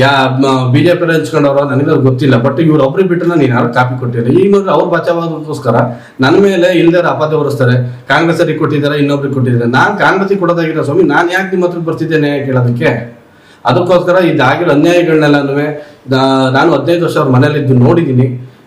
ಯಾ B J P ಹಂಚ್ಕೊಂಡವ್ರ ನನಗೆ ಗೊತ್ತಿಲ್ಲ. ಬಟ್ ಇವ್ರು ಒಬ್ರಿಗೆ ಬಿಟ್ಟರೆ ನಾನು ಯಾರು ಕಾಪಿ ಕೊಟ್ಟಿಲ್ಲ. ಈ ಮೊದಲು ಅವ್ರು ಬಚಾವಾಗೋಸ್ಕರ ನನ್ನ ಮೇಲೆ ಇಲ್ದೇ ಅಪಾದ ಹೊರಿಸ್ತಾರೆ, ಕಾಂಗ್ರೆಸ್ ಅವ್ರಿಗೆ ಕೊಟ್ಟಿದ್ದಾರೆ, ಇನ್ನೊಬ್ರಿಗೆ ಕೊಟ್ಟಿದ್ದಾರೆ. ನಾನು ಕಾಂಗ್ರೆಸ್ಗೆ ಕೊಡೋದಾಗಿರೋ ಸ್ವಾಮಿ, ನಾನು ಯಾಕೆ ನಿಮ್ಮ ಹತ್ರ ಬರ್ತಿದ್ದೇನೆ ಕೇಳೋದಕ್ಕೆ ಅದಕ್ಕೋಸ್ಕರ ಇದಾಗಿರೋ ಅನ್ಯಾಯಗಳನ್ನೆಲ್ಲನೂ ನಾನು ಹದಿನೈದು ವರ್ಷ ಅವ್ರ ಮನೇಲಿದ್ದು ನೋಡಿದ್ದೀನಿ.